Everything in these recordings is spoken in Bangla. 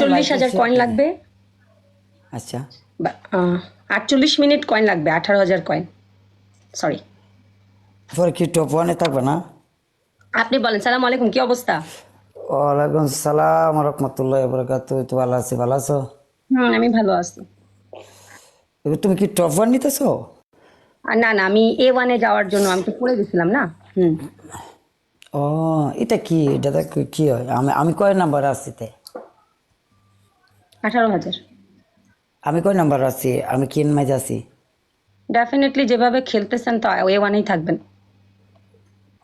আটচল্লিশ হাজার কয়েন লাগবে। আচ্ছা। আটচল্লিশ মিনিট কয়েন লাগবে আঠারো হাজার কয়েন সরি পরে কি টপ ওয়ানে থাকবে না? আপনি বলেন সালাম আলাইকুম কি অবস্থা? ওয়ালাইকুম সালাম রহমতুল্লাহ বরকাত তো ভালো আছি ভালো আছো? হুম আমি ভালো আছি। এবার তুমি কি টপ ওয়ান নিতেছো? না না আমি এ ওয়ানে যাওয়ার জন্য আমি তো পড়ে গেছিলাম না? হুম। ও এটা কি? এটা কি- হয়? আমি আমি কয় নাম্বার আছি তে? আঠারো হাজার। আমি কয় নাম্বার আছি? আমি কিন মাঝে আছি? ডেফিনেটলি যেভাবে খেলতেছেন তো এ ওয়ানেই থাকবেন।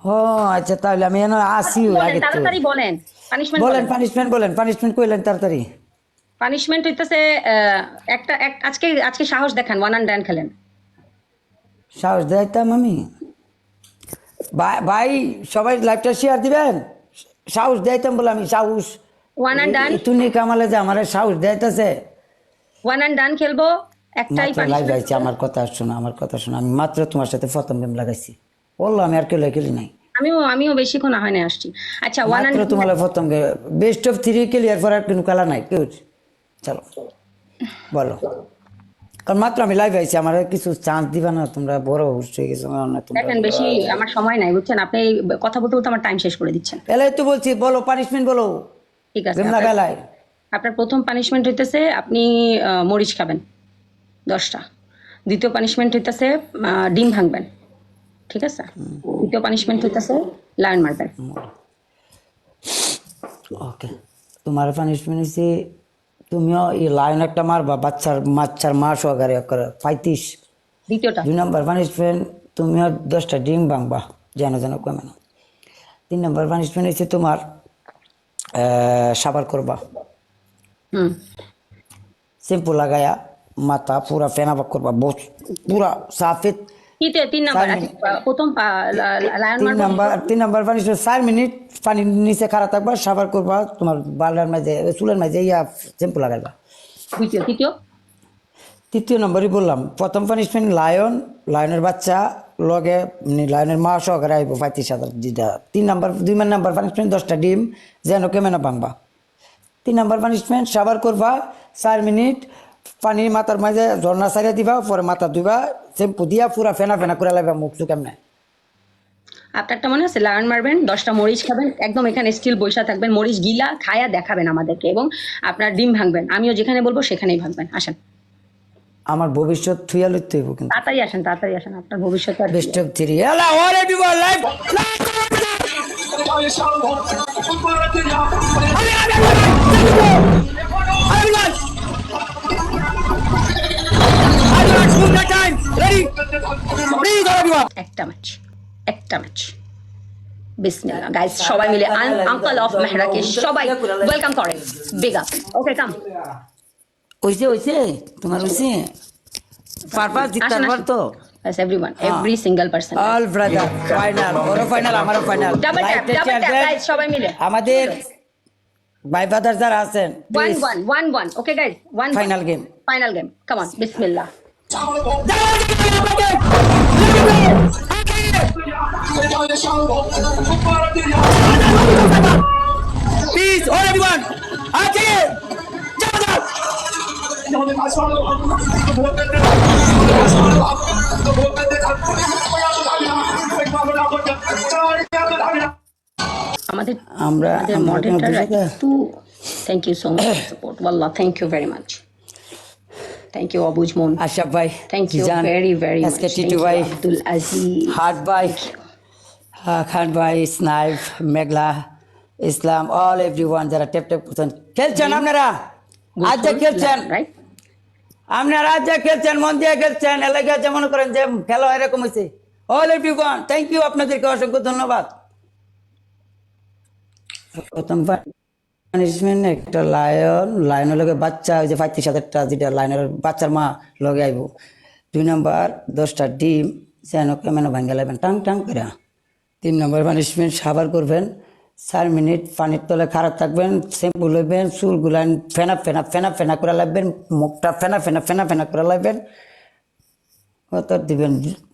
ও আচ্ছা তাহলে আমি এনে আসি আগে তাড়াতাড়ি বলেন পানিশমেন্ট বলেন পানিশমেন্ট বলেন পানিশমেন্ট কইলেন তাড়াতাড়ি। পানিশমেন্ট হইতেছে একটা এক- আজকে আজকে সাহস দেখান ওয়ান অ্যান্ড ডান খেলেন। সাহস দেখাইতাম আমি? ভাই ভাই সবাই লাইভটা শেয়ার দিবেন? সাহস দেখাইতাম বলে আমি সাহস। ওয়ান অ্যান্ড ডান তুমি কামালে যে আমার সাহস ওয়ান অ্যান্ড ডান খেলব একটাই মাত্র লাইভ আইছে আমার কথা শোনো আমার কথা শোনো। আমি মাত্র তোমার সাথে প্রথম গেম লাগাইছি। বলল আমি আর কেউ খেলি নাই। আমিও আমিও বেশিক্ষণ হয় না আসছি। আচ্ছা ওয়ান অ্যান্ড তোমার প্রথম বেস্ট অফ থ্রি ক্লিয়ার পর আর কোনো খেলা নাই। কেউ চলো। বলো। কারণ মাত্র আমি লাইভ আইছি আমার কিছু চান্স দিবা না তোমরা বড় হোস্ট হয়ে গেছো না তোমরা দেখেন বেশি আমার সময় নাই বুঝছেন? আপনি কথা বলতে বলতে আমার টাইম শেষ করে দিচ্ছেন। এলাই তো বলছি বলো পানিশমেন্ট বলো। ঠিক আছে আপনার- প্রথম পানিশমেন্ট হইতেছে আপনি মরিচ খাবেন দশটা। দ্বিতীয় পানিশমেন্ট হইতেছে ডিম ভাঙবেন ঠিক আছে? তৃতীয় পানিশমেন্ট হইতেছে লায়ন মারবেন। ওকে তোমার পানিশমেন্ট হচ্ছে তুমিও এই লাইন একটা মারবা বাচ্চার বাচ্চার মা সহকারে করে পঁয়ত্রিশ। দ্বিতীয়টা। দুই নম্বর পানিশমেন্ট তুমিও দশটা ডিম ভাঙবা যেন যেন কমে না। তিন নম্বর পানিশমেন্ট হচ্ছে তোমার সাবার করবা। শ্যাম্পু লাগায়া মাথা পুরা ফেনাবাক করবা বস পুরা সাফেদ তিন নাম্বার তিন নাম্বার চার মিনিট পানির নিচে খারাপ থাকবা সাবার করবা তোমার বালার মাঝে চুলের মাঝে ইয়া শ্যাম্পু লাগাইবা। দ্বিতীয় তৃতীয় নম্বরই বললাম, প্রথম পানিশমেন্ট লায়ন লায়নের বাচ্চা, লগে মানে লায়নের মা সহকারে আইব পঁয়ত্রিশ হাজার যেটা তিন নাম্বার দুই মান নাম্বার পানিশমেন্ট দশটা ডিম, যেন কেমেনা ভাঙবা। তিন নাম্বার পানিশমেন্ট সাবার করবা, চার মিনিট, পানি মাথার মাঝে ঝর্ণা সারিয়া দিবা পরে মাথা ধুবা শ্যাম্পু দিয়া পুরা ফেনা ফেনা করে লাগবা মুখ চুক এমনি আপনারটা মনে আছে লায়ন মারবেন, দশটা মরিচ খাবেন, একদম এখানে স্টিল বৈশা থাকবেন, মরিচ গিলা খায়া দেখাবেন আমাদেরকে এবং আপনার ডিম ভাঙবেন। আমিও যেখানে বলব সেখানেই ভাঙবেন, আসেন। আমার ভবিষ্যৎ থুয়া লইতে হইব কিন্তু। তাড়াতাড়ি আসেন তাড়াতাড়ি আসেন আপনার ভবিষ্যৎ আর best of three hello all everyone live একটা ম্যাচ একটা ম্যাচ বিসমিল্লাহ গাইস সবাই মিলে আঙ্কেল অফ মেহরাকে সবাই ওয়েলকাম করেন। বিগ আপ ওকে কাম হইছে হইছে তোমার হইছে পারবা জিততে আসেন, তো Yes, everyone, ah. every single person. All brother final বড় ফাইনাল আমারও final Double tap, double tap, guys, সবাই মিলে। আমাদের ভাই ব্রাদার যারা আছেন One, one, one, one. Okay, guys, one. ফাইনাল গেম Final game. Come on, Bismillah. Please all everyone আছে আমাদের আমরা আমাদের আমরা কোনো মডারেটর বিষয়টা একটু thank you so much support wallah thank you very much thank you অবুজ মন আশরাফ ভাই thank you Jijan, very very much SK Titu ভাই আব্দুল আজিজ হাট ভাই হ্যাঁ, খান ভাই স্নাইফ মেঘলা ইসলাম অল এভরিওয়ান যারা টেপ টেপ করছেন খেলছেন আপনারা? আজ যে খেলছেন। রাইট আপনারা আজ যে খেলছেন মন দিয়ে খেলছেন এলাকা যেমন করেন যে খেলা এরকম হয়েছে অল এভরিওয়ান থ্যাংক ইউ আপনাদেরকে অসংখ্য ধন্যবাদ। প্রথম পানিশমেন্ট একটা লায়ন লায়নের লগে বাচ্চা, ওই যে পঁয়ত্রিশ হাজারটা যেটা লায়নের বাচ্চার মা লগে আইব। দুই নম্বর দশটা ডিম, যেন কেমন ভাঙ্গা লাগবেন টাং টাং করে তিন নম্বর পানিশমেন্ট সাবার করবেন। চার মিনিট পানির তলে খারাপ থাকবেন শ্যাম্পু লইবেন চুল গুলান ফেনা ফেনা ফেনা ফেনা করে লাগবেন মুখটা ফেনা ফেনা ফেনা ফেনা করে লাগবেন। কত দিবেন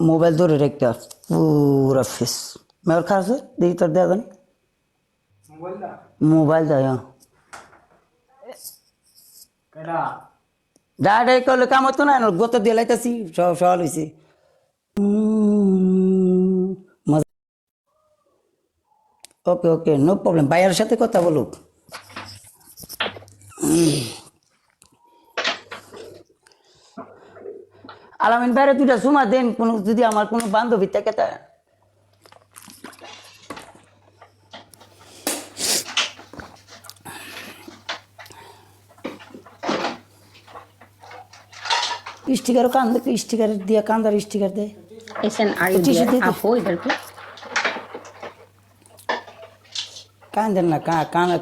মোবাইল ধরে রেখে পুরা ফেস। মেয়র খারাপ আছে দেখি তোর দেওয়া মোবাইল দেয় ডাইরে করলে কাম হতো না গত দিয়ে লাইতাছি সব সহল হয়েছে ওকে ওকে নো প্রবলেম ভাইয়ার সাথে কথা বলুক। আলামিন ভাইরে তুইটা সুমা দেন কোনো যদি আমার কোনো বান্ধবী থাকে তা। স্টিকারও কান্দ স্টিকার দিয়ে কান্দার স্টিকার দেয় এসএন আর আপু এটার কি? কান্দেন না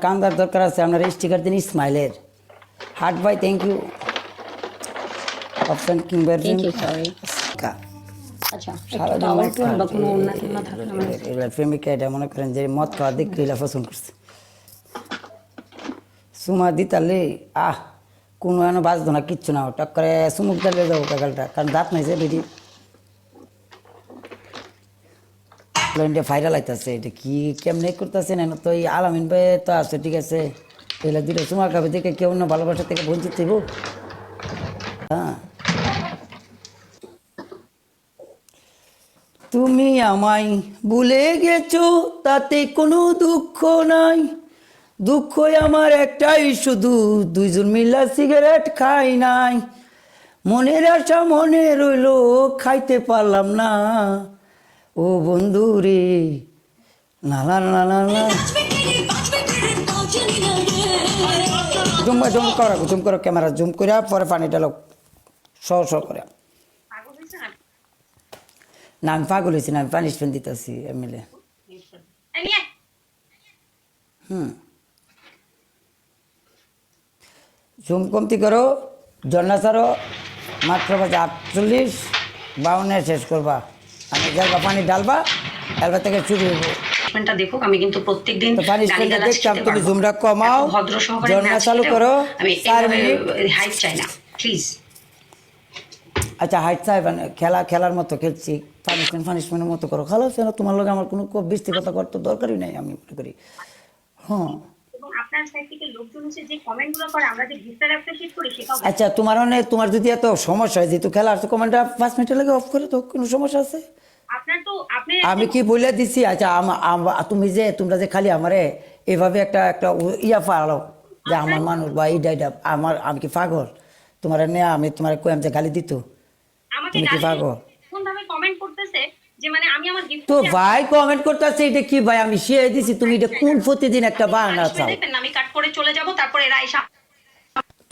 কান্দার দরকার আছে আপনার স্টিকার দিন স্মাইলের। Heart bye thank you option কিংবার প্রেমিকা এটা মনে করেন যে মদ খাওয়া দিক লীলা পছন্দ করছে। সুমা দিতালে আহ কোনো বাজতো না কিচ্ছু না ওটা করে সুমুক দালে যাব কাকালটা কারণ দাঁত নাই যে বেরিয়ে। প্লেনটা ফাইরাল আইতাছে এটা কি কেমনে করতেছে না তো এই আলামিন ভাই তো আছে, ঠিক আছে? এগুলা দুটো সুমা খাবে, দেখে কেউ না ভালোবাসা থেকে বঞ্চিত হইব। হ্যাঁ। তুমি আমায় ভুলে গেছো, তাতে কোনো দুঃখ নাই। দুঃখ আমার একটাই, শুধু দুইজন মিলা সিগারেট খাই নাই। মনের আশা মনে রইল, খাইতে পারলাম না। ও বন্ধু রে। না না না জুম জুম করো জুম করো ক্যামেরা জুম করে পরে পানি ডালো সহ সহ করে না? আমি পাগল হয়েছি না আমি পানিশমেন্ট দিতেছি এমএলএ হুম। জুম কমতি করো জন্না ছাড়ো। মাত্র বাজে আটচল্লিশ বাউনে শেষ করবা। জালবা পানি ডালবা থেকে শুরু হইব। পানিশমেন্টটা দেখুক আমি কিন্তু প্রত্যেকদিন তো punishment টা গালিগালাজ দেখতাম, তুমি পারব। কমাও, ভদ্র সহকারে ঝর্ণা চালু করো, আমি চার এইভাবে মিনিট। হাইপ চাই না প্লিজ আচ্ছা হাইট সাহেব খেলা খেলার মতো খেলছি পানিশমেন্ট পানিশমেন্টের মতো করো। খালাস তোমার লগে আমার কোনো বৃষ্টি কথা করতে দরকারই নাই আমি মনে করি। হ্যাঁ। আপনার সাইড থেকে লোকজন এসে যে কমেন্ট করে আমরা যে গিফটার অ্যাপ্রিসিয়েট করি সেটাও আচ্ছা তোমার অনেক তোমার যদি এত সমস্যা হয় যেহেতু খেলা কমেন্টটা পাঁচ মিনিটের লাগে অফ করে তো কোনো সমস্যা আছে? আপনার তো আপনি আমি কি বলে দিছি? আচ্ছা তুমি যে তোমরা যে খালি আমারে এভাবে একটা একটা ইয়া পালো যে আমার মানুষ বা এইটা এটা আমার আমি কি পাগল? তোমার নেয়া আমি তোমার কয়াম যে গালি দিত? তুমি কি পাগল? কোন ভাবে কমেন্ট করতেছে যে মানে আমি আমার গিফট তো ভাই কমেন্ট করতেছে এটা কি ভাই? আমি শেয়ার দিছি তুমি এটা কোন প্রতিদিন একটা বাহানা চাও? দেখবেন আমি কাট করে চলে যাব তারপরে এরা এসে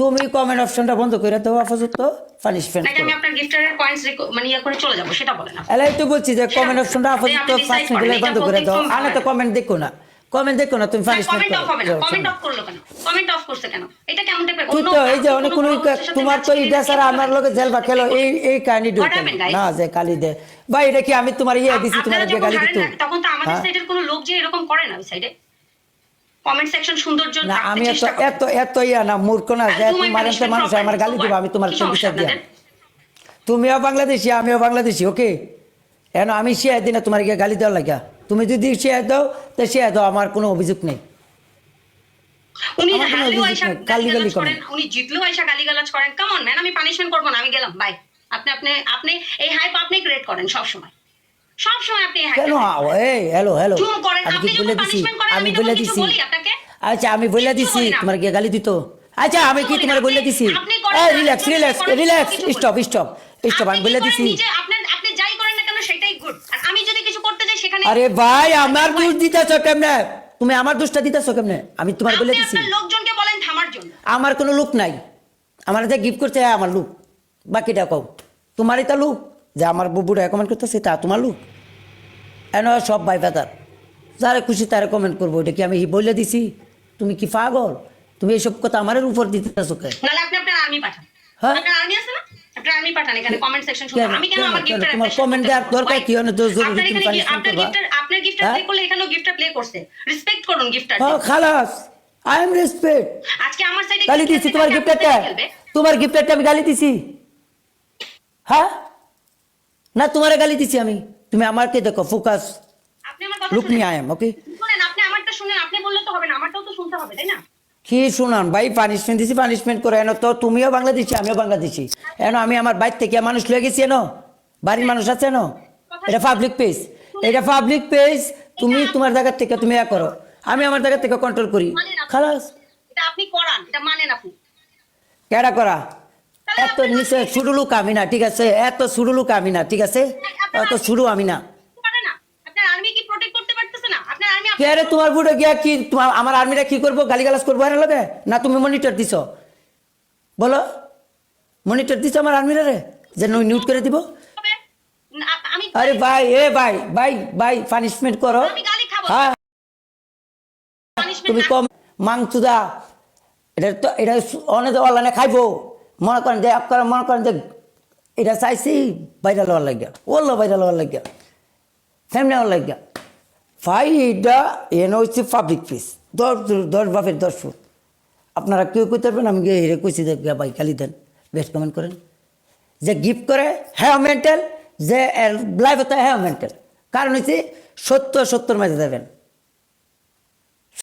তুমি কমেন্ট অপশনটা বন্ধ করে দাও আপাতত পানিশমেন্ট আমি আপনার গিফটারের কয়েন্স মানে ইয়া করে চলে যাব সেটা বলেন না। এলাই তো বলছি যে কমেন্ট অপশনটা আপাতত পাঁচ মিনিট বন্ধ করে দাও। তো কমেন্ট দেখো না। কমেন্ট দেখো না তুমি পানিশমেন্ট কমেন্ট অফ হবে না কমেন্ট অফ করল কেন? কমেন্ট অফ করছে কেন? এটা কেমন টাইপের তুই তো এই যে অনেক কোনো তোমার তো এইটা ছাড়া আমার লোকে জেলবা খেলো এই এই কাহিনী What না যে কালি দে। ভাই এটা কি আমি তোমার ইয়ে দিছি তোমার যে গালি দিত? তখন তো আমাদের হ্যাঁ? সাইডের কোনো লোক যে এরকম করে না ওই সাইডে কমেন্ট সেকশন সৌন্দর্য না আমি এত এত এত ইয়া না মূর্খ না যে তোমার তোমার মানুষ আমার গালি দিব? আমি তোমার সমস্যা বিচার দিয়া তুমিও বাংলাদেশি আমিও বাংলাদেশি ওকে এখন আমি শেয়ার দিই না তোমার গিয়ে গালি দেওয়ার লাগিয়া। তুমি যদি শেয়ার দাও তো শেয়ার দাও আমার কোনো অভিযোগ নেই। উনি হারলেও গালিগালি গালিগালাজ করেন। উনি জিতলেও আইসা গালিগালাজ করেন। কেমন ম্যান আমি পানিশমেন্ট করব না আমি গেলাম বাই আপনি আপনি আপনি এই হাইপ আপনি ক্রিয়েট করেন সব সময়। সব সময় আপনি এই কেন? হাইপ এই হ্যালো হ্যালো আমি বলে দিছি? আমি বলে দিছি। বলি আপনাকে? আচ্ছা আমি বলে দিছি তোমার গিয়ে গালি দিত? আচ্ছা আমি কি তোমার বলে দিছি? Relax relax relax stop stop stop আমি বলে কি দিছি নিজে আপনার আপনি যাই করেন না কেন সেটাই গুড আর আমি যদি কিছু করতে যাই সেখানে আরে ভাই আমার দোষ দিতেছ কেমনে? তুমি আমার দোষটা দিতেছ কেমনে? আমি তোমার বলে দিছি। লোকজনকে বলেন থামার জন্য। আমার কোনো লুক নাই। আমার যে গিফট করছে হ্যাঁ, আমার লুক। বাকিটা কও। তোমার এটা লুক। যে আমার বুবুরা কমেন্ট করতেছে তা তোমার লুক। এন সব ভাই বেতার। যারা খুশি তারা কমেন্ট করব। এটা কি আমি বলে দিছি? তুমি কি পাগল? তুমি এইসব কথা আমার উপর দিতেছ কে? নাহলে আপনি আপনার আর্মি পাঠান। হ্যাঁ? আপনার আর্মি আছে না? আপনার আর্মি পাঠান এখানে কমেন্ট সেকশন কেন? আমি কেন কেন? আমার কেন? তোমার comment দেওয়ার দরকার কি? অনেক জোর- আপনার এখানে আপনার করবা? আপনার গিফটার হ্যাঁ? প্লে করলে এখানেও গিফটার প্লে করছে। রেসপেক্ট করুন গিফটার হ্যাঁ খালাস। আই এম রেসপেক্ট আজকে আমার সাইডে গালি দিছি তোমার গিফটারটা তোমার গিফটারটা আমি গালি দিছি? হ্যাঁ? না তোমার গালি দিছি আমি। তুমি আমাকে দেখো ফোকাস আপনি আমার কথা লুক মি শুনেন। আই এম ওকে শুনেন আপনি আমারটা শুনেন। আপনি বললে তো হবে না আমারটাও তো শুনতে হবে তাই না? কি শুনান? ভাই পানিশমেন্ট দিছি পানিশমেন্ট করে এনো তো তুমিও বাংলাদেশি আমিও বাংলাদেশি। এনো আমি আমার বাইর থেকে মানুষ লয়ে গেছি এনো? বাড়ির মানুষ আছে এনো? এটা পাবলিক পেজ এটা পাবলিক পেজ তুমি তোমার জায়গার থেকে তুমি এ করো। আমি আমার জায়গা থেকে কন্ট্রোল করি। খালাস। এটা আপনি করান এটা মানেন আপনি। কেডা করা? এত নিচে শুরু লোক আমি না ঠিক আছে? এত শুরু লোক আমি না ঠিক আছে? এত শুরু আমি না আপনার আর্মি কি প্রোটেক্ট করতে পারতেছে না আপনার আর্মি কে রে তোমার বুড়ো গিয়া কি তোমার আমার আর্মিরা কি করব? গালিগালাজ করব এর লগে? না তুমি মনিটর দিছ? বলো মনিটর দিছ আমার আর্মিরা রে? যে নিউট করে দিব? আরে ভাই এ ভাই ভাই ভাই পানিশমেন্ট করো। হ্যাঁ। তুমি কম মাংসুদা এটা তো এটা অনেক অনলাইনে খাইবো। মনে করেন যে আপনারা মনে করেন যে এটা চাইছি ভাইরাল হওয়ার লাগিয়া। ওল্লো ভাইরাল হওয়ার লাগিয়া। ফ্যামিলি হওয়ার লাগিয়া। ভাই এইটা এনে হচ্ছে পাবলিক প্লেস দশ দশ বাপের দশ ফুট। আপনারা কেউ কইতে পারবেন, আমি গিয়ে হেরে কইছি ভাই খালি দেন বেস্ট কমেন্ট করেন। যে গিফট করে হ্যাঁ মেন্টাল যে লাইফ হ্যাঁ মেন্টাল কারণ হচ্ছে সত্তর সত্তর মাঝে দেবেন